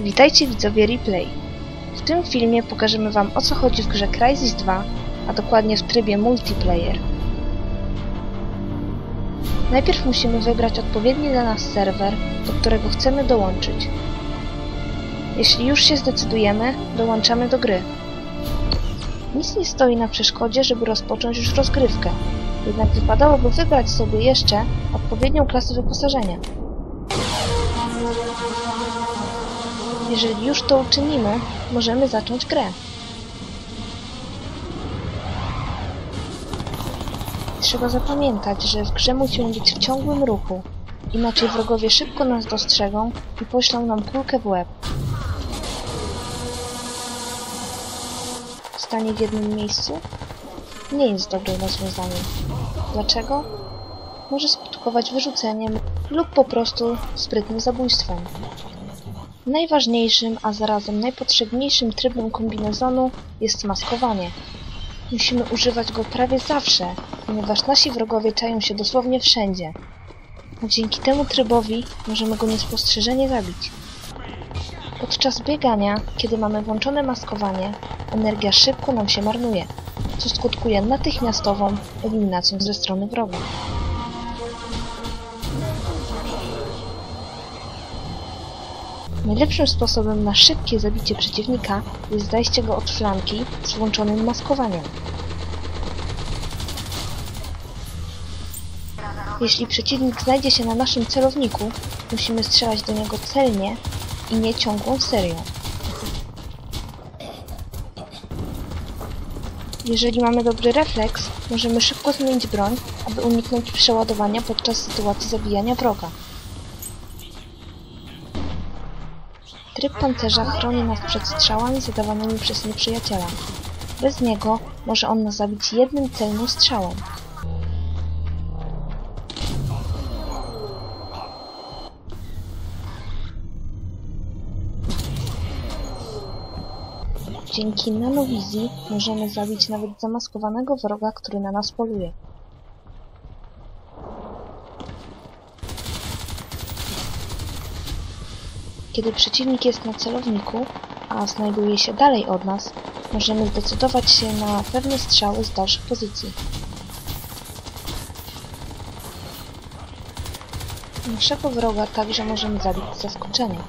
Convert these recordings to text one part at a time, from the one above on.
Witajcie widzowie Replay. W tym filmie pokażemy Wam o co chodzi w grze Crysis 2, a dokładnie w trybie multiplayer. Najpierw musimy wybrać odpowiedni dla nas serwer, do którego chcemy dołączyć. Jeśli już się zdecydujemy, dołączamy do gry. Nic nie stoi na przeszkodzie, żeby rozpocząć już rozgrywkę, jednak wypadałoby wybrać sobie jeszcze odpowiednią klasę wyposażenia. Jeżeli już to uczynimy, możemy zacząć grę. Trzeba zapamiętać, że w grze musimy być w ciągłym ruchu, inaczej wrogowie szybko nas dostrzegą i poślą nam kulkę w łeb. Stanie w jednym miejscu nie jest dobrym rozwiązaniem. Dlaczego? Może skutkować wyrzuceniem lub po prostu sprytnym zabójstwem. Najważniejszym, a zarazem najpotrzebniejszym trybem kombinezonu jest maskowanie. Musimy używać go prawie zawsze, ponieważ nasi wrogowie czają się dosłownie wszędzie. A dzięki temu trybowi możemy go niespostrzeżenie zabić. Podczas biegania, kiedy mamy włączone maskowanie, energia szybko nam się marnuje, co skutkuje natychmiastową eliminacją ze strony wroga. Najlepszym sposobem na szybkie zabicie przeciwnika jest zajście go od flanki z włączonym maskowaniem. Jeśli przeciwnik znajdzie się na naszym celowniku, musimy strzelać do niego celnie i nie ciągłą serią. Jeżeli mamy dobry refleks, możemy szybko zmienić broń, aby uniknąć przeładowania podczas sytuacji zabijania wroga. Tryb pancerza chroni nas przed strzałami zadawanymi przez nieprzyjaciela. Bez niego może on nas zabić jednym celnym strzałem. Dzięki nanowizji możemy zabić nawet zamaskowanego wroga, który na nas poluje. Kiedy przeciwnik jest na celowniku, a znajduje się dalej od nas, możemy zdecydować się na pewne strzały z dalszych pozycji. Naszego wroga także możemy zabić z zaskoczenia.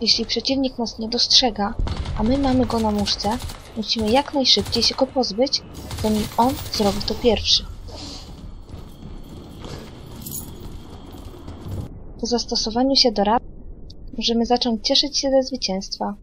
Jeśli przeciwnik nas nie dostrzega, a my mamy go na muszce, musimy jak najszybciej się go pozbyć, zanim on zrobi to pierwszy. Po zastosowaniu się do rad możemy zacząć cieszyć się ze zwycięstwa.